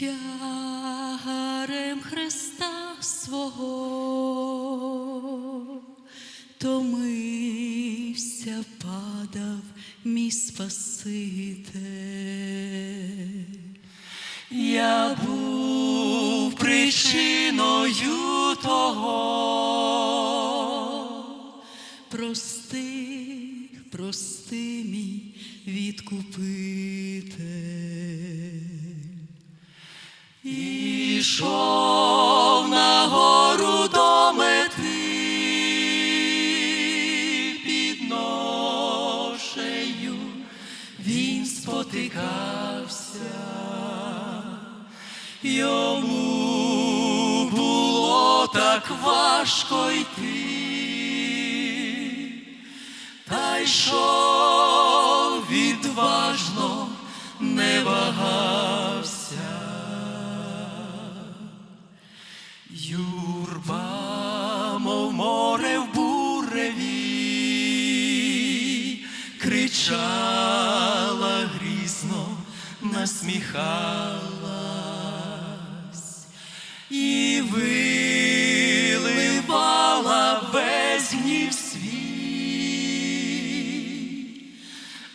тягарем Христа свого, томився, падав мій Спаситель. Я був причиною того. Прости, прости мій відкупитель. Ішов на гору до мети під ношею, він спотикався, йому було так важко йти, та йшов відважно, море в буреві, кричала грізно, насміхалась і виливала весь гнів свій,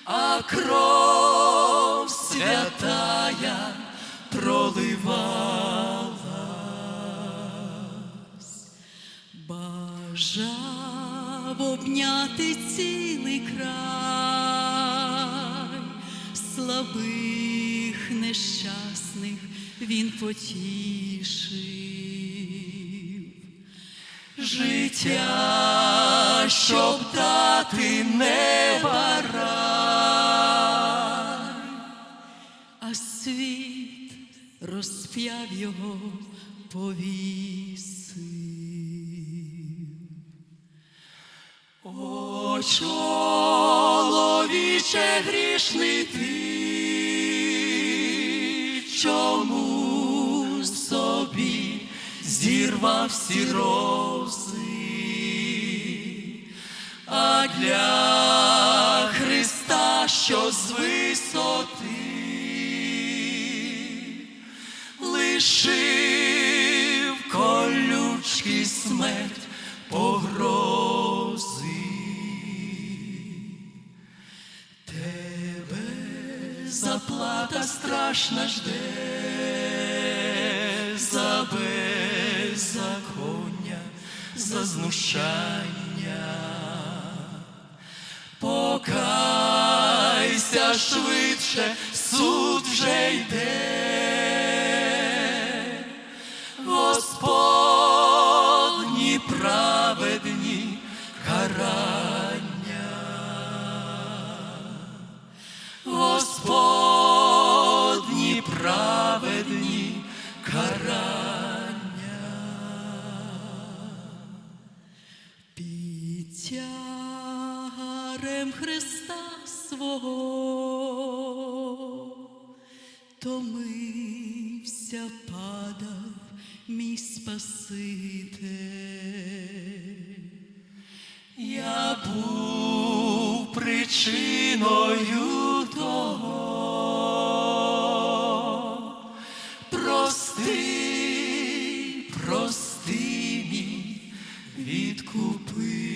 а кров святая проливалась. Бажав обняти цілий край, слабих, нещасних він потішив. Життя, щоб дати неба рай, а світ розп'яв його повісив. Чоловіче грішний ти, чому собі зірвав всі рози, а для Христа, що з висоти лишив колючки смерть заплата нажде жде за беззаконня, за знущання. Покайся швидше, суд вже йде. тягарем Христа свого, томився, падав мій Спаситель. Я був причиною того, прости, прости мій відкупи.